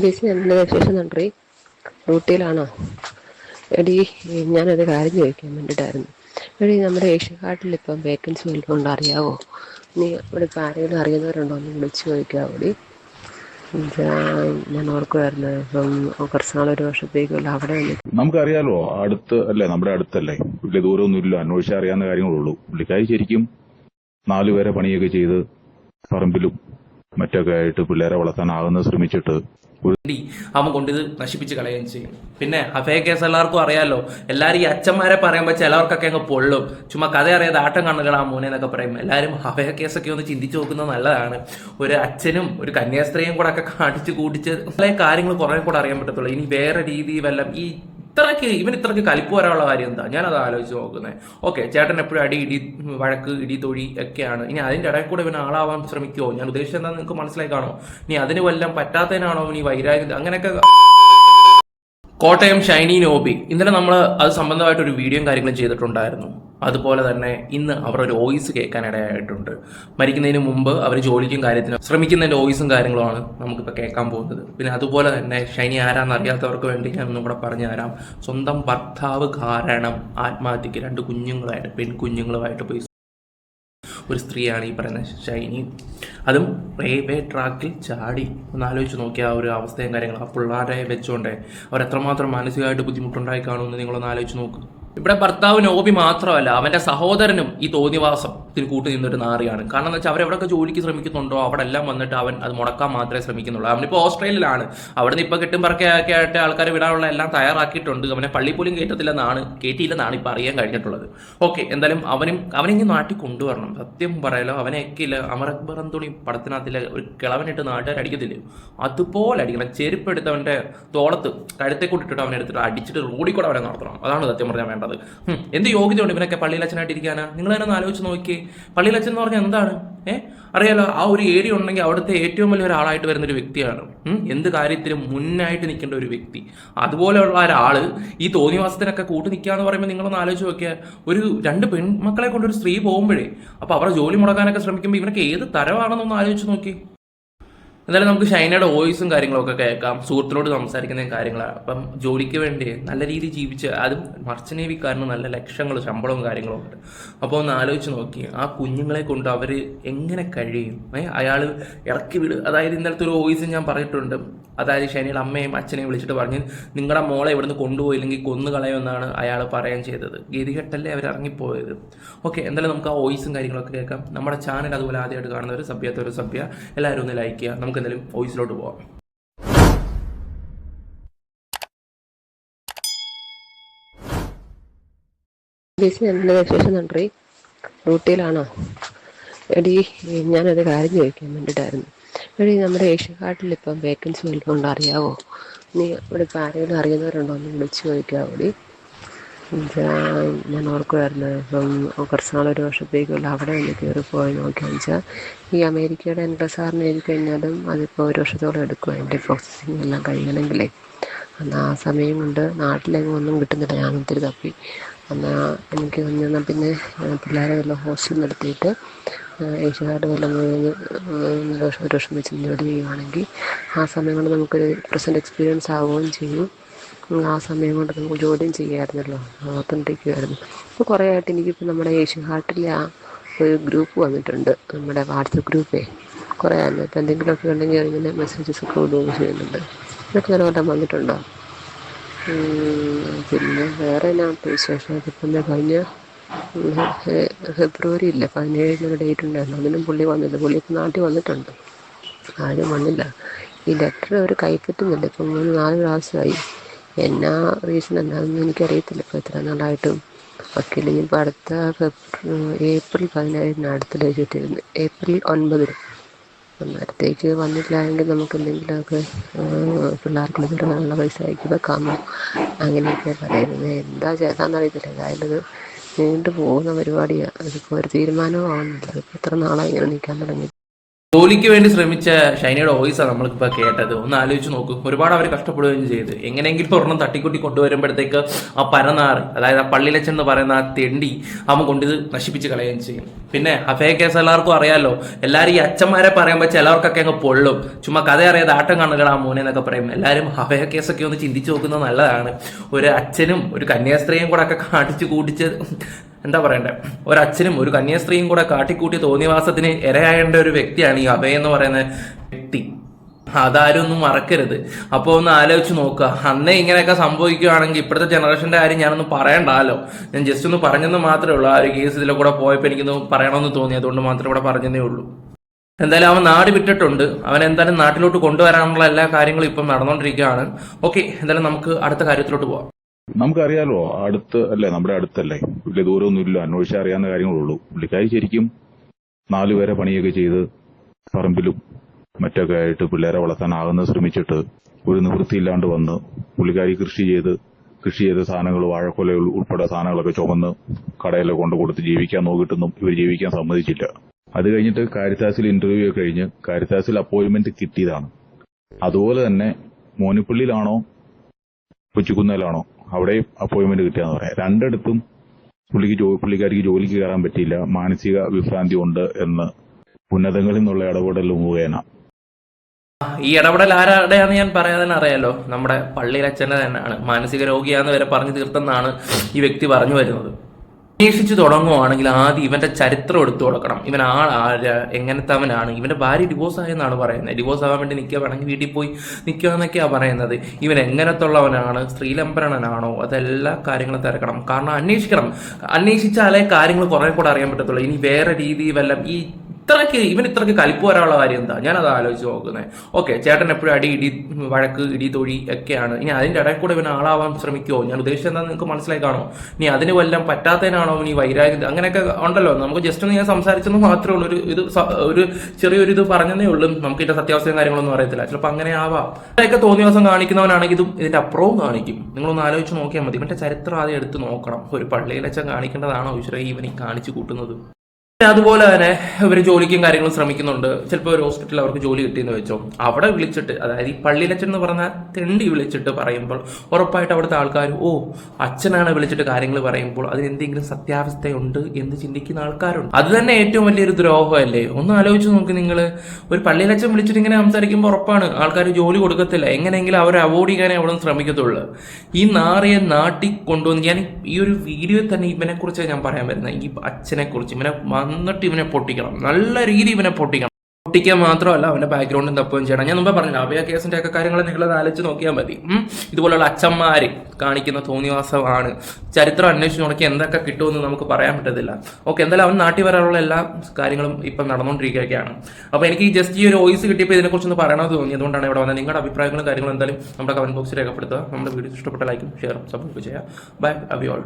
ചേച്ചി എന്റെ വിശേഷം നന്ദി ഡ്യൂട്ടിയിലാണോ എടി ഞാനൊരു കാര്യം ചോദിക്കാൻ വേണ്ടിയിട്ടായിരുന്നു. എടി നമ്മുടെ കാർഡിൽ ഇപ്പം വേക്കൻസി വല്ലതും ഉണ്ടോ അറിയാവോ? നീ ഇവിടെ ഇപ്പം ആരെങ്കിലും അറിയുന്നവരുണ്ടോ? എന്ന് വിളിച്ച് ചോദിക്കാവോ എടി? ഞാൻ ഓർക്കുമായിരുന്നു ഇപ്പം കുറച്ച് നാളൊരു വർഷത്തേക്കുള്ള അവിടെ നമുക്കറിയാലോ അടുത്ത് അല്ലേ നമ്മുടെ അടുത്തല്ലേ. വലിയ ദൂരമൊന്നും ഇല്ല. അന്വേഷിച്ചാൽ അറിയാവുന്ന കാര്യങ്ങളുള്ളൂ. പുള്ളിക്കാരി ശരിക്കും നാലുപേരെ പണിയൊക്കെ ചെയ്ത് പറമ്പിലും മറ്റൊക്കെ ആയിട്ട് പിള്ളേരെ വളർത്താനാകുന്ന ശ്രമിച്ചിട്ട് ഒരു വേണ്ടി അവൻ കൊണ്ടിത് നശിപ്പിച്ച് കളയുകയും ചെയ്യും. പിന്നെ അഫയ കേസ് എല്ലാവർക്കും അറിയാലോ എല്ലാവരും ഈ അച്ഛന്മാരെ പറയുമ്പോൾ ചിലവർക്കൊക്കെ അങ്ങ് പൊള്ളും. ചുമ്മാ കഥ അറിയാതെ ആട്ടം കണ്ണുകളാ മോനെ എന്നൊക്കെ പറയും. എല്ലാവരും അഫയ കേസൊക്കെ ഒന്ന് ചിന്തിച്ചു നോക്കുന്നത് നല്ലതാണ്. ഒരു അച്ഛനും ഒരു കന്യാസ്ത്രീയും കൂടെ ഒക്കെ കാണിച്ച് കൂട്ടിച്ച് പല കാര്യങ്ങൾ കുറേ കൂടെ അറിയാൻ പറ്റത്തുള്ളൂ. ഇനി വേറെ രീതി വല്ല ഈ ഇത്രയ്ക്ക് ഇവൻ ഇത്രയ്ക്ക് കലിപ്പ് വരാനുള്ള കാര്യം എന്താ? ഞാനത് ആലോചിച്ച് നോക്കുന്നത് ഓക്കെ ചേട്ടൻ എപ്പോഴും അടി ഇടി വഴക്ക് ഇടി തൊഴി ഒക്കെയാണ്. ഇനി അതിന്റെ ഇടയിൽ കൂടെ ഇവൻ ആളാവാൻ ശ്രമിക്കുമോ ഞാൻ ഉദ്ദേശിച്ചത് എന്താ നിങ്ങൾക്ക് മനസ്സിലായി കാണോ ഇനി അതിന് വല്ലതും പറ്റാത്തതിനാണോ ഇനി വൈരാഗ്യം അങ്ങനെയൊക്കെ കോട്ടയം ഷൈനി നോബി. ഇന്നലെ നമ്മൾ അത് സംബന്ധമായിട്ട് ഒരു വീഡിയോയും കാര്യങ്ങളും ചെയ്തിട്ടുണ്ടായിരുന്നു. അതുപോലെ തന്നെ ഇന്ന് അവർ ഒരു വോയിസ് കേൾക്കാനിടയായിട്ടുണ്ട്. മരിക്കുന്നതിന് മുമ്പ് അവർ ജോലിക്കും കാര്യത്തിനും ശ്രമിക്കുന്നതിന്റെ വോയിസും കാര്യങ്ങളുമാണ് നമുക്കിപ്പോൾ കേൾക്കാൻ പോകുന്നത്. പിന്നെ അതുപോലെ തന്നെ ഷൈനി ആരാന്ന് അറിയാത്തവർക്ക് വേണ്ടി ഞാൻ ഒന്നും കൂടെ പറഞ്ഞു തരാം. സ്വന്തം ഭർത്താവ് കാരണം ആത്മഹത്യക്ക് രണ്ട് കുഞ്ഞുങ്ങളായിട്ട് പെൺകുഞ്ഞുങ്ങളുമായിട്ട് പോയി. ഒരു സ്ത്രീയാണ് ഈ പറയുന്ന ഷൈനി. അതും റെയിൽവേ ട്രാക്കിൽ ചാടി. ഒന്ന് ആലോചിച്ച് നോക്കിയ ആ ഒരു അവസ്ഥയും കാര്യങ്ങളും. ആ പിള്ളേരെ വെച്ചോണ്ടേ. അവർ എത്രമാത്രം മാനസികമായിട്ട് ബുദ്ധിമുട്ടുണ്ടായി കാണുമെന്ന് നിങ്ങളൊന്ന് ആലോചിച്ച് നോക്ക്. ഇവിടെ ഭർത്താവ് നോബി മാത്രമല്ല അവന്റെ സഹോദരനും ഈ തോന്നിവാസത്തിന് കൂട്ടി നിന്നൊരു നാറിയാണ്. കാരണം എന്ന് വെച്ചാൽ അവരെവിടെയൊക്കെ ജോലിക്ക് ശ്രമിക്കുന്നുണ്ടോ അവിടെ എല്ലാം വന്നിട്ട് അവൻ അത് മുടക്കാൻ മാത്രമേ ശ്രമിക്കുന്നുള്ളൂ. അവനിപ്പോൾ ഓസ്ട്രേലിയയിലാണ്. അവിടെ നിന്ന് ഇപ്പോൾ കെട്ടും പറക്കൊക്കെ ആയിട്ട് ആൾക്കാരെ വിടാനുള്ള എല്ലാം തയ്യാറാക്കിയിട്ടുണ്ട്. അവനെ പള്ളി പോലും കയറ്റത്തില്ലെന്നാണ് കയറ്റിയില്ലെന്നാണ് ഇപ്പോൾ അറിയാൻ കഴിഞ്ഞിട്ടുള്ളത്. ഓക്കെ എന്തായാലും അവനും അവനെ ഇങ്ങനെ നാട്ടിൽ കൊണ്ടുവരണം. സത്യം പറയാലോ അവനെയൊക്കെ ഇല്ല അമർ അക്ബർ അന്തോണി പടത്തിനകത്തിലെ ഒരു കിളവനിട്ട് നാട്ടുകാർ അടിക്കത്തില്ലേ? അതുപോലെ അടിക്കണം ചെരുപ്പ് എടുത്ത് അവന്റെ തോളത്ത് കഴുത്തെ കൊണ്ടിട്ടിട്ട് അവനെ എടുത്തിട്ട് അടിച്ചിട്ട് റോഡിൽ കൂടെ അവനെ നടത്തണം. അതാണ് സത്യം പറഞ്ഞാൽ വേണ്ടത്. ഹും, എന്ത് യോഗ്യതയുണ്ട് ഇവനൊക്കെ പള്ളിയിലച്ഛനായിട്ട് ഇരിക്കാനാ നിങ്ങൾ തന്നെ ഒന്ന് ആലോചിച്ച് നോക്കിയേ. പള്ളിയിലച്ഛൻ എന്ന് പറഞ്ഞാൽ എന്താണ്? ഏ? അറിയാലോ ആ ഒരു ഏരിയ ഉണ്ടെങ്കിൽ അവിടുത്തെ ഏറ്റവും വലിയ ഒരാളായിട്ട് വരുന്ന ഒരു വ്യക്തിയാണ്. എന്ത് കാര്യത്തിലും മുന്നായിട്ട് നിൽക്കേണ്ട ഒരു വ്യക്തി. അതുപോലെയുള്ള ഒരാൾ ഈ തോന്നിവാസത്തിനൊക്കെ കൂട്ട് നിൽക്കുക എന്ന് പറയുമ്പോൾ നിങ്ങളൊന്ന് ആലോചിച്ച് നോക്കിയാൽ ഒരു രണ്ട് പെൺമക്കളെ കൊണ്ടൊരു സ്ത്രീ പോകുമ്പോഴേ അപ്പോൾ അവരുടെ ജോലി മുടക്കാനൊക്കെ ശ്രമിക്കുമ്പോൾ ഇവനൊക്കെ ഏത് തരമാണെന്നൊന്ന് ആലോചിച്ച് നോക്കി എന്തായാലും നമുക്ക് ഷൈനയുടെ വോയിസും കാര്യങ്ങളൊക്കെ കേൾക്കാം. സുഹൃത്തിനോട് സംസാരിക്കുന്ന കാര്യങ്ങളാണ് അപ്പം ജോലിക്ക് വേണ്ടി നല്ല രീതിയിൽ ജീവിച്ച് അതും മർച്ച നേവിക്കാരന് നല്ല ലക്ഷങ്ങൾ ശമ്പളവും കാര്യങ്ങളും ഉണ്ട്. അപ്പോൾ ഒന്ന് ആലോചിച്ച് നോക്കി. ആ കുഞ്ഞുങ്ങളെ കൊണ്ട് അവർ എങ്ങനെ കഴിയും? അയാൾ ഇറക്കി വിട്. അതായത് ഇന്നലത്തെ ഒരു വോയിസ് ഞാൻ പറഞ്ഞിട്ടുണ്ട്. അതായത് ഷൈനയുടെ അമ്മയും അച്ഛനെയും വിളിച്ചിട്ട് പറഞ്ഞ് നിങ്ങളുടെ മോളെ ഇവിടുന്ന് കൊണ്ടുപോയില്ലെങ്കിൽ കൊന്നു കളയുമെന്നാണ് അയാൾ പറയാൻ ചെയ്തത്. ഗതികെട്ടല്ലേ അവർ ഇറങ്ങിപ്പോയത്? ഓക്കെ എന്തായാലും നമുക്ക് ആ വോയിസും കാര്യങ്ങളൊക്കെ കേൾക്കാം. നമ്മുടെ ചാനൽ അതുപോലെ ആദ്യമായിട്ട് കാണുന്നവർ സഭ്യത്തൊരു സഭ്യ എല്ലാവരും ഒന്ന് ലൈക്ക് ചെയ്യുക. നമുക്ക് എന്തായാലും വോയിസിലോട്ട് പോവാം. ചേച്ചി നன்றി ഡ്യൂട്ടിയിലാണോ എടി ഞാനൊരു കാര്യം ചോദിക്കാൻ വേണ്ടിയിട്ടായിരുന്നു. എടി നമ്മുടെ ഏഷ്യ കാർഡിൽ ഇപ്പം വേക്കൻസി വല്ലതും ഉണ്ടോ അറിയാവോ? നീ ഇവിടെ ഇപ്പം ആരെങ്കിലും അറിയുന്നവരുണ്ടോ? എന്ന് വിളിച്ച് ചോദിക്കാവോ എടി? ഞാൻ ഓർക്കുമായിരുന്നു ഇപ്പം കുറച്ച് ഒരു വർഷത്തേക്കുള്ള അവിടെ ഒന്ന് കയറി പോയി നോക്കിയാന്ന് വെച്ചാൽ ഈ അമേരിക്കയുടെ എൻട്രസാറിന് എഴുതി കഴിഞ്ഞാലും അതിപ്പോൾ ഒരു വർഷത്തോളം എടുക്കും അതിന്റെ പ്രോസസ്സിങ് എല്ലാം കഴിയണമെങ്കിലേ. അന്ന് ആ സമയം കൊണ്ട് നാട്ടിലെങ്ങും ഒന്നും കിട്ടുന്നില്ല. ഞാൻ ഒത്തിരി തപ്പി. അന്ന് എനിക്ക് വന്നാൽ പിന്നെ പിള്ളേരെ വല്ല ഹോസ്റ്റലിൽ നിർത്തിയിട്ട് ഏഷ്യക്കാരുടെ വല്ല ഒരു വർഷം വെച്ച് ജോലി ചെയ്യുവാണെങ്കിൽ ആ സമയം കൊണ്ട് നമുക്കൊരു പ്രസന്റ് എക്സ്പീരിയൻസ് ആവുകയും ചെയ്യും ആ സമയം കൊണ്ട് നമുക്ക് ജോലിയും ചെയ്യാമായിരുന്നല്ലോ ഓർത്തുകൊണ്ടിരിക്കുമായിരുന്നു അപ്പോൾ കുറേ ആയിട്ട് എനിക്കിപ്പോൾ നമ്മുടെ ഏഷ്യൻ ഹാർട്ടിലെ ആ ഒരു ഗ്രൂപ്പ് വന്നിട്ടുണ്ട്. നമ്മുടെ വാട്സപ്പ് ഗ്രൂപ്പേ. കുറേ ആയിരുന്നു ഇപ്പോൾ എന്തെങ്കിലുമൊക്കെ ഉണ്ടെങ്കിൽ അതിങ്ങനെ മെസ്സേജസ് ഒക്കെ വിടുകയും ചെയ്യുന്നുണ്ട്. ഇതൊക്കെ ചിലവട്ടം വന്നിട്ടുണ്ടോ? പിന്നെ വേറെ എന്നാ വിശേഷം? ഇപ്പം കഴിഞ്ഞ ഫെബ്രുവരി ഇല്ല പതിനേഴിനൊരു ഡേറ്റ് ഉണ്ടായിരുന്നു. അതിനും പുള്ളി വന്നില്ല. പുള്ളി ഇപ്പം നാട്ടിൽ വന്നിട്ടുണ്ട്. ആരും വന്നില്ല. ഈ ലെറ്റർ അവർ കൈപ്പറ്റുന്നില്ല. ഇപ്പം മൂന്ന് നാല് പ്രാവശ്യമായി. എന്നാ റീസൺ എന്താണെന്ന് എനിക്കറിയത്തില്ല. ഇപ്പോൾ എത്ര നാളായിട്ടും വക്കീൽ ഇനിയിപ്പോൾ അടുത്ത ഏപ്രിൽ പതിനേഴിന് അടുത്ത ഡേറ്റ് ഏപ്രിൽ ഒൻപതിന്. അന്നേരത്തേക്ക് വന്നില്ല എങ്കിൽ നമുക്ക് എന്തെങ്കിലുമൊക്കെ പിള്ളേർക്ക് തുടങ്ങാനുള്ള പൈസ അയക്കി വെക്കാമോ? അങ്ങനെയൊക്കെ പറയുന്നത്. എന്താ ചേട്ടാന്നറിയത്തില്ല ഏതായാലും ഇത് നീണ്ടു പോകുന്ന പരിപാടിയാണ് അതിപ്പോൾ ഒരു തീരുമാനവും ആവുന്നില്ല ഇപ്പോൾ എത്ര നാളായി ഇങ്ങനെ നിൽക്കാൻ തുടങ്ങി? ജോലിക്ക് വേണ്ടി ശ്രമിച്ച ഷൈനയുടെ വോയിസാണ് നമ്മളിപ്പോ കേട്ടത്. ഒന്ന് ആലോചിച്ച് നോക്കൂ. ഒരുപാട് അവർ കഷ്ടപ്പെടുകയും ചെയ്തു. എങ്ങനെയെങ്കിലും ഒരെണ്ണം തട്ടിക്കൂട്ടി കൊണ്ടുവരുമ്പോഴത്തേക്ക് ആ പരനാറ് അതായത് ആ പള്ളിയിലച്ചൻ എന്ന് പറയുന്ന ആ തെണ്ടി അവൻ കൊണ്ടിത് നശിപ്പിച്ച് കളയുകയും ചെയ്യും. പിന്നെ അഫയ കേസ് എല്ലാവർക്കും അറിയാലോ എല്ലാവരും ഈ അച്ഛന്മാരെ പറയുമ്പോൾ ചിലവർക്കൊക്കെ അങ്ങ് പൊള്ളും. ചുമ്മാ കഥ അറിയാതെ ആട്ടം കാണുകടാ മോനെ എന്നൊക്കെ പറയും. എല്ലാവരും അഫയ കേസൊക്കെ ഒന്ന് ചിന്തിച്ച് നോക്കുന്നത് നല്ലതാണ്. ഒരു അച്ഛനും ഒരു കന്യാസ്ത്രീയും കൂടെ ഒക്കെ കാണിച്ച് കൂട്ടിച്ച് എന്താ പറയണ്ടേ? ഒരച്ഛനും ഒരു കന്യാസ്ത്രീയും കൂടെ കാട്ടിക്കൂട്ടി തോന്നിവാസത്തിന് ഇരയായേണ്ട ഒരു വ്യക്തിയാണ് ഈ അഭയ എന്ന് പറയുന്ന വ്യക്തി. അതാരും ഒന്നും മറക്കരുത്. അപ്പോൾ ഒന്ന് ആലോചിച്ച് നോക്കുക. അന്നേ ഇങ്ങനെയൊക്കെ സംഭവിക്കുകയാണെങ്കിൽ ഇപ്പോഴത്തെ ജനറേഷന്റെ കാര്യം ഞാനൊന്നും പറയണ്ടല്ലോ ഞാൻ ജസ്റ്റ് ഒന്ന് പറഞ്ഞെന്ന് മാത്രമേ ഉള്ളൂ. ആ ഒരു കേസ് ഇതിലെ കൂടെ പോയപ്പോൾ എനിക്കൊന്ന് പറയണമെന്ന് തോന്നി. അതുകൊണ്ട് മാത്രമേ ഇവിടെ പറഞ്ഞതേ ഉള്ളൂ. എന്തായാലും അവൻ നാട് വിട്ടിട്ടുണ്ട്. അവൻ എന്തായാലും നാട്ടിലോട്ട് കൊണ്ടുവരാനുള്ള എല്ലാ കാര്യങ്ങളും ഇപ്പം നടന്നുകൊണ്ടിരിക്കുകയാണ് ഓക്കെ എന്തായാലും നമുക്ക് അടുത്ത കാര്യത്തിലോട്ട് പോവാം. നമുക്കറിയാലോ അടുത്ത് അല്ലേ നമ്മുടെ അടുത്തല്ലേ. വലിയ ദൂരമൊന്നുമില്ല അന്വേഷിച്ചാൽ അറിയാവുന്ന കാര്യങ്ങളുള്ളൂ. പുള്ളിക്കാരി ശരിക്കും നാലുപേരെ പണിയൊക്കെ ചെയ്ത് പറമ്പിലും മറ്റൊക്കെ ആയിട്ട് പിള്ളേരെ വളർത്താനാകുന്ന ശ്രമിച്ചിട്ട് ഒരു നിവൃത്തിയില്ലാണ്ട് വന്ന് പുള്ളിക്കാരി കൃഷി ചെയ്ത് കൃഷി ചെയ്ത സാധനങ്ങൾ വാഴക്കൊല ഉൾ- ഉൾപ്പെടെ സാധനങ്ങളൊക്കെ ചുമന്ന് കടയിലൊക്കെ കൊണ്ട് കൊടുത്ത് ജീവിക്കാൻ നോക്കിയിട്ടൊന്നും ഇവർ ജീവിക്കാൻ സമ്മതിച്ചില്ല. അത് കഴിഞ്ഞിട്ട് കാരിത്താസിൽ ഇന്റർവ്യൂ ഒക്കെ കഴിഞ്ഞ് കാരിത്താസിൽ അപ്പോയിന്റ്മെന്റ് കിട്ടിയതാണ്. അതുപോലെ തന്നെ മോനിപ്പള്ളിയിലാണോ കൊച്ചുകുന്നേലാണോ അവിടെയും അപ്പോയിന്റ്മെന്റ് കിട്ടിയെന്ന് പറയാം. രണ്ടിടത്തും പുള്ളിക്ക് പുള്ളിക്കാരിക്ക് ജോലിക്ക് കയറാൻ പറ്റിയില്ല. മാനസിക വിഭ്രാന്തി ഉണ്ട് എന്ന് ഉന്നതങ്ങളിൽ നിന്നുള്ള ഇടപെടൽ മുഖേന. ഈ ഇടപെടൽ ആരുടെയാന്ന് ഞാൻ പറയാതെ അറിയാലോ? നമ്മുടെ പള്ളിയിലച്ഛന്റെ തന്നെയാണ്. മാനസിക രോഗിയാന്ന് വരെ പറഞ്ഞു തീർത്തെന്നാണ് ഈ വ്യക്തി പറഞ്ഞു വരുന്നത്. അന്വേഷിച്ച് തുടങ്ങുവാണെങ്കിൽ ആദ്യം ഇവന്റെ ചരിത്രം എടുത്തു കൊടുക്കണം. ഇവൻ ആ എങ്ങനത്തെ അവനാണ് ഇവന്റെ ഭാര്യ ഡിവോഴ്സ് ആയെന്നാണ് പറയുന്നത്. ഡിവോഴ്സ് ആവാൻ വേണ്ടി നിൽക്കുക വേണമെങ്കിൽ വീട്ടിൽ പോയി നിൽക്കുക എന്നൊക്കെയാണ് പറയുന്നത്. ഇവൻ എങ്ങനത്തുള്ളവനാണ് സ്ത്രീലംബരണനാണോ അതെല്ലാ കാര്യങ്ങളും തിരക്കണം. കാരണം അന്വേഷിക്കണം. അന്വേഷിച്ചാലേ കാര്യങ്ങൾ കുറെ കൂടെ അറിയാൻ പറ്റത്തുള്ളൂ. ഇനി വേറെ രീതിയിൽ വല്ലതും ഈ ഇത്രയ്ക്ക് ഇവൻ ഇത്രയ്ക്ക് കലിപ്പ് വരാനുള്ള കാര്യം എന്താ? ഞാൻ ഞാനത് ആലോചിച്ച് നോക്കുന്നത് ഓക്കെ ചേട്ടൻ എപ്പോഴും അടി ഇടി വഴക്ക് ഇടി തൊഴി ഒക്കെയാണ്. ഇനി അതിന്റെ ഇടയിൽ കൂടെ ഇവൻ ആളാവാൻ ശ്രമിക്കുമോ ഞാൻ ഉദ്ദേശിച്ചത് എന്താ നിങ്ങൾക്ക് മനസ്സിലായി കാണോ ഇനി അതിന് വല്ലതും പറ്റാത്തതിനാണോ ഇനി വൈരാഗ്യം അങ്ങനെയൊക്കെ ഉണ്ടല്ലോ. നമുക്ക് ജസ്റ്റ് ഒന്ന് ഞാൻ സംസാരിച്ചെന്ന് മാത്രമേ ഉള്ളൂ. ഒരു ഇത് ഒരു ചെറിയൊരു ഇത് പറഞ്ഞതേ ഉള്ളൂ. നമുക്ക് ഇതിന്റെ സത്യാവസ്ഥയും കാര്യങ്ങളൊന്നും അറിയത്തില്ല. ചിലപ്പോൾ അങ്ങനെ ആവാം. ഇതൊക്കെ തോന്നിയ ദിവസം കാണിക്കുന്നവനാണെങ്കിൽ ഇതും ഇതിന്റെ അപ്പുറവും കാണിക്കും. നിങ്ങളൊന്ന് ആലോചിച്ച് നോക്കിയാൽ മതി. മറ്റേ ചരിത്രം ആദ്യം എടുത്ത് നോക്കണം. ഒരു പള്ളിയിലച്ചൻ കാണിക്കേണ്ടതാണോ ഈശ്വര? ഈവനിങ് കാണിച്ചു കൂട്ടുന്നത്. അതുപോലെ തന്നെ ഇവർ ജോലിക്കും കാര്യങ്ങളും ശ്രമിക്കുന്നുണ്ട്. ചിലപ്പോൾ ഒരു ഹോസ്പിറ്റലിൽ അവർക്ക് ജോലി കിട്ടിയെന്ന് വെച്ചോ. അവിടെ വിളിച്ചിട്ട് അതായത് ഈ പള്ളിയിലച്ചൻ എന്ന് പറഞ്ഞ തെണ്ടി വിളിച്ചിട്ട് പറയുമ്പോൾ ഉറപ്പായിട്ട് അവിടുത്തെ ആൾക്കാർ ഓ അച്ഛനാണ് വിളിച്ചിട്ട് കാര്യങ്ങൾ പറയുമ്പോൾ അതിന് എന്തെങ്കിലും സത്യാവസ്ഥയുണ്ട് എന്ന് ചിന്തിക്കുന്ന ആൾക്കാരുണ്ട്. അത് തന്നെ ഏറ്റവും വലിയൊരു ദ്രോഹമല്ലേ? ഒന്ന് ആലോചിച്ച് നോക്ക് നിങ്ങൾ ഒരു പള്ളിയിലച്ചൻ വിളിച്ചിട്ട് ഇങ്ങനെ സംസാരിക്കുമ്പോൾ ഉറപ്പാണ് ആൾക്കാർ ജോലി കൊടുക്കത്തില്ല. എങ്ങനെയെങ്കിലും അവരെ അവോയ്ഡ് ചെയ്യാനേ അവിടെ ശ്രമിക്കത്തുള്ളൂ. ഈ നാറിയെ നാട്ടിൽ കൊണ്ടുവന്ന് ഞാൻ ഈ ഒരു വീഡിയോയിൽ തന്നെ ഇവനെക്കുറിച്ച് ഞാൻ പറയാൻ വരുന്നത്. ഈ അച്ഛനെക്കുറിച്ച് ഇവനെ വന്നിട്ട് ഇവനെ പൊട്ടിക്കണം. നല്ല രീതി ഇവനെ പൊട്ടിക്കണം. പൊട്ടിക്കാൻ മാത്രമല്ല അവന്റെ ബാക്ക്ഗ്രൗണ്ടും തപ്പുകയും ചെയ്യണം. ഞാൻ മുമ്പേ പറഞ്ഞില്ല അഭയ കേസിന്റെ ഒക്കെ കാര്യങ്ങൾ നിങ്ങൾ ആലോചിച്ച് നോക്കിയാൽ മതി. ഇതുപോലുള്ള അച്ഛന്മാര് കാണിക്കുന്ന തോന്നിവാസമാണ്. ചരിത്രം അന്വേഷിച്ച് നോക്കി എന്തൊക്കെ കിട്ടുമെന്ന് നമുക്ക് പറയാൻ പറ്റത്തില്ല. ഓക്കെ എന്തായാലും അവൻ നാട്ടിൽ വരാനുള്ള എല്ലാ കാര്യങ്ങളും ഇപ്പം നടന്നുകൊണ്ടിരിക്കുകയൊക്കെയാണ് അപ്പോൾ എനിക്ക് ജസ്റ്റ് ഈ ഒരു വോയിസ് കിട്ടിയപ്പോൾ ഇതിനെക്കുറിച്ചൊന്ന് പറയണമെന്ന് തോന്നി. അതുകൊണ്ടാണ് ഇവിടെ വന്നത്. നിങ്ങളുടെ അഭിപ്രായങ്ങളും കാര്യങ്ങളും എന്തായാലും നമ്മുടെ കമന്റ് ബോക്സിൽ രേഖപ്പെടുത്തുക. നമ്മുടെ വീഡിയോ ഇഷ്ടപ്പെട്ട ലൈക്കും ഷെയറും സപ്പോർട്ട് ചെയ്യുക. By Abi all